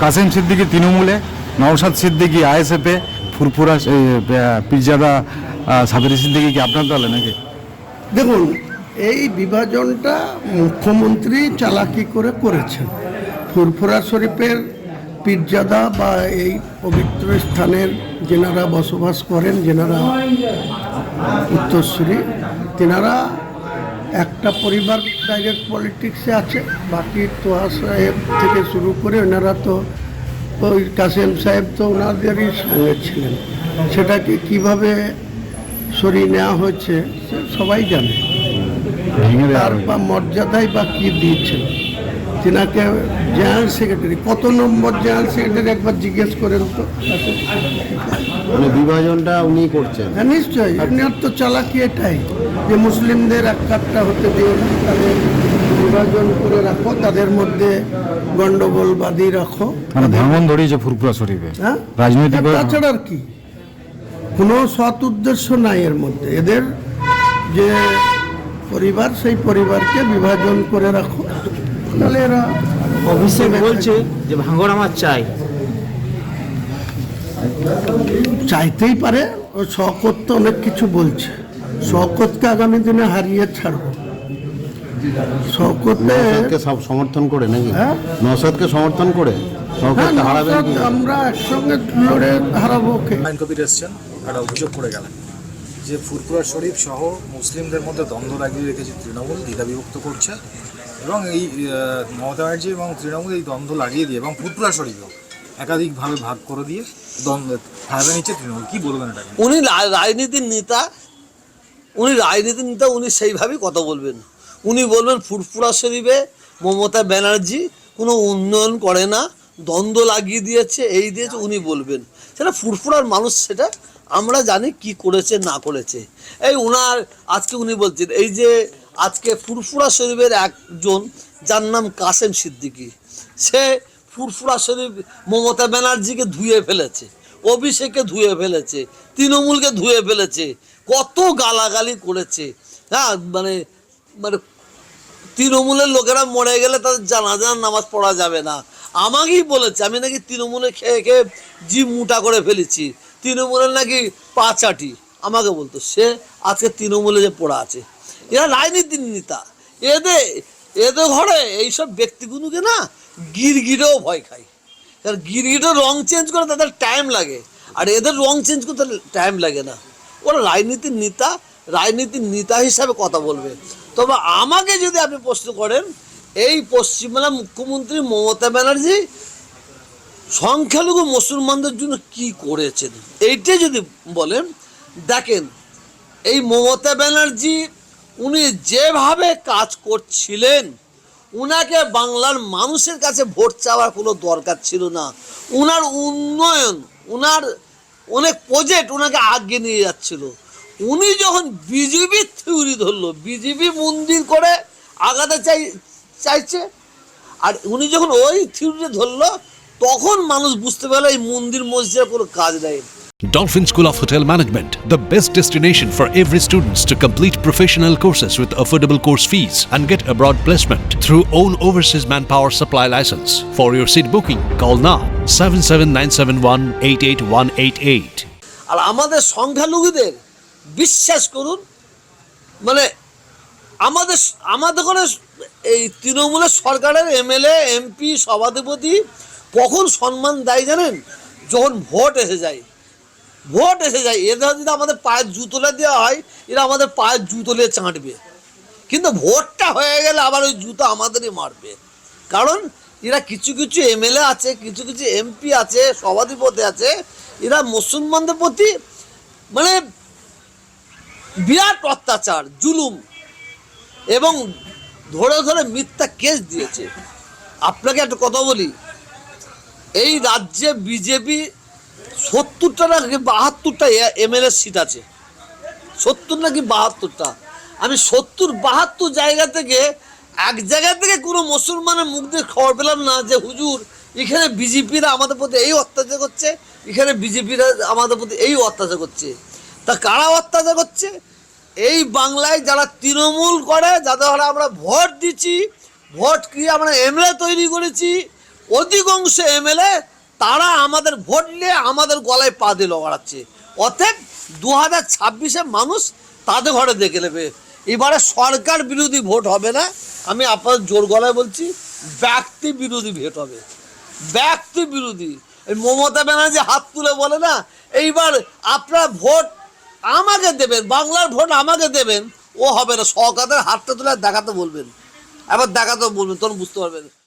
কাসেম সিদ্দিকি তৃণমূলে, নওশাদ সিদ্দিকি আইএসএফে, ফুরফুরা পীরজাদা সিদ্দিকি কি আপনার দলে নাকি? দেখুন, এই বিভাজনটা মুখ্যমন্ত্রী চালাকি করে করেছেন। ফুরফুরা শরীফের পীরজাদা বা এই পবিত্র স্থানের যেনারা বসবাস করেন, যেনারা উত্তরসূরি, তেনারা একটা পরিবার ডাইরেক্ট পলিটিক্সে আছে বাকি তোহা সাহেব থেকে শুরু করে ওনারা তো ওই কাসেম সাহেব তো ওনাদেরই সঙ্গে ছিলেন। সেটাকে কীভাবে সরিয়ে নেওয়া হয়েছে সে সবাই জানে। আর বা মর্যাদাই বা কী দিয়েছেন তিনাকে জেনারেল সেক্রেটারি। কত নম্বর জেনারেল সেক্রেটারি একবার জিজ্ঞেস করেন তো। মানে বিভাজনটা উনি করছেন। হ্যাঁ নিশ্চয়ই। আপনার তো চালাকি এটাই যে মুসলিমদের এক কাটটা হতে দিও না তাদের বিভাজন করে রাখো তাদের মধ্যে গন্ডগোল বাদী রাখো। মানে ভাঙন ধরিয়েছে ফুরফুরা শরীফে। হ্যাঁ? রাজনৈতিক তাছাড়া আর কি? কোনো সৎ উদ্দেশ্য নাই এর মধ্যে। এদের যে পরিবার সেই পরিবারকে বিভাজন করে রাখো। এরা অভিষেক বলছে যে ভাঙর আমার চাই। চাইতেই পারে ও শকত তো অনেক কিছু বলছে। শকতকে আগামী দিনে হারিয়ে ছাড়বো। শকতে নওশাদকে সব সমর্থন করে নাকি? হ্যাঁ? সমর্থন করে? হ্যাঁ, কি আমরা একসঙ্গে লড়ে হারাবো ওকে। আইন কবির এসছেন একটা অভিযোগ করে গেলেন যে ফুরফুরা শরীফ সহ মুসলিমদের মধ্যে দ্বন্দ্ব লাগিয়ে রেখেছে তৃণমূল দ্বিধা বিভক্ত করছে। এবং এই মমতা ব্যানার্জি এবং তৃণমূল এই দ্বন্দ্ব লাগিয়ে দিয়ে এবং ফুরফুরা শরীফও একাধিকভাবে ভাগ করে দিয়ে দ্বন্দ্ব ফায়দা নিচ্ছে তৃণমূল। কি বলবেন এটা? উনি রাজনীতির নেতা, উনি রাজনীতির নেতা, উনি সেইভাবেই কথা বলবেন। উনি বলবেন ফুরফুরা শরীফে মমতা ব্যানার্জি কোনো উন্নয়ন করে না, দ্বন্দ্ব লাগিয়ে দিয়েছে, এই দিয়েছে, উনি বলবেন। সেটা ফুরফুরার মানুষ, সেটা আমরা জানি কি করেছে, না করেছে। এই উনার, আজকে উনি বলছেন, এই যে আজকে ফুরফুরা শরীফের একজন, যার নাম কাসেম সিদ্দিকি। সে ফুরফুরা শরীফ মমতা ব্যানার্জিকে ধুয়ে ফেলেছে, অভিষেককে ধুয়ে ফেলেছে, তৃণমূলকে ধুয়ে ফেলেছে, কত গালাগালি করেছে। হ্যাঁ মানে মানে তৃণমূলের লোকেরা মরে গেলে তাদের জানাজার নামাজ পড়া যাবে না। আমাকেই বলেছে, আমি নাকি তৃণমূলে খেয়ে খেয়ে জি মোটা করে ফেলেছি। তৃণমূলের নাকি পাচাটি আমাকে বলতো, সে আজকে তৃণমূলে যে পড়া আছে। এরা রাজনীতির নেতা। এদের এদের ঘরে এইসব ব্যক্তিগুলোকে না গিরগিরেও ভয় খায়। কারণ গিরগিটের রং চেঞ্জ করে তাদের টাইম লাগে। আর এদের রং চেঞ্জ করতে টাইম লাগে না। ওরা রাজনীতির নেতা রাজনীতির নেতা হিসাবে কথা বলবে। তবে আমাকে যদি আপনি প্রশ্ন করেন, এই পশ্চিমবাংলার মুখ্যমন্ত্রী মমতা ব্যানার্জি সংখ্যালঘু মুসলমানদের জন্য কি করেছেন? এইটাই যদি বলেন, দেখেন, এই মমতা ব্যানার্জি উনি যেভাবে কাজ করছিলেন, উনাকে বাংলার মানুষের কাছে ভোট চাওয়ার কোনো দরকার ছিল না। উনার উন্নয়ন, উনার অনেক প্রজেক্ট ওনাকে আগে নিয়ে যাচ্ছিল। উনি যখন বিজেপি থিওরি ধরলো বিজেপি মন্দির করে আগাতে চাই, চাইছে, আর উনি যখন ওই থিওরিটা ধরলো, তখন মানুষ বুঝতে পারল এই মন্দির মসজিদের কোনো কাজ নেই। Dolphin School of Hotel Management, the best destination for every students to complete professional courses with affordable course fees and get abroad placement through own overseas manpower supply license. For your seat booking, call now 77971 আর আমাদের সংখ্যালঘুদের বিশ্বাস করুন মানে আমাদের আমাদের কোনো এই তৃণমূলের সরকারের এমএলএ এমপি সভাধিপতি কখন সম্মান দেয় জানেন যখন ভোট এসে যায় ভোট এসে যায়। এদের যদি আমাদের পায়ের জুতোলে দেওয়া হয়, এরা আমাদের পায়ের জুতোলে চাঁটবে। কিন্তু ভোটটা হয়ে গেলে আবার ওই জুতো আমাদেরই মারবে। কারণ এরা কিছু কিছু এমএলএ আছে, কিছু কিছু এমপি আছে, সভাধিপতি আছে। এরা মুসলমানদের প্রতি মানে বিরাট অত্যাচার, জুলুম। এবং ধরে ধরে মিথ্যা কেস দিয়েছে। আপনাকে একটা কথা বলি, এই রাজ্যে বিজেপি সত্তরটা নাকি বাহাত্তরটা এমএলএ সিট আছে? সত্তর নাকি বাহাত্তরটা? আমি সত্তর বাহাত্তর জায়গা থেকে এক জায়গা থেকে কোনো মুসলমানের মুখ দিয়ে খবর পেলাম না যে হুজুর, এখানে বিজেপিরা আমাদের প্রতি এই অত্যাচার করছে, এখানে বিজেপিরা আমাদের প্রতি এই অত্যাচার করছে। তা কারা অত্যাচার করছে? এই বাংলায় যারা তৃণমূল করে, যাদের আমরা ভোট দিচ্ছি, ভোট কি আমরা এমএলএ তৈরি করেছি, অধিকাংশ এমএলএ তারা আমাদের ভোট নিয়ে আমাদের গলায় পা দিয়ে লগাচ্ছে অতএব দু হাজার ছাব্বিশে মানুষ তাদের ঘরে দেখে নেবে। এবারে সরকার বিরোধী ভোট হবে না। আমি আপনার জোর গলায় বলছি, ব্যক্তি বিরোধী ভোট হবে। ব্যক্তি বিরোধী। এই মমতা ব্যানার্জি হাত তুলে বলে না, এইবার আপনার ভোট আমাকে দেবেন, বাংলার ভোট আমাকে দেবেন, ও হবে না। সরকারের হাতটা তুলে দেখাতে বলবেন। এবার দেখাতে বলবেন, তখন বুঝতে পারবেন।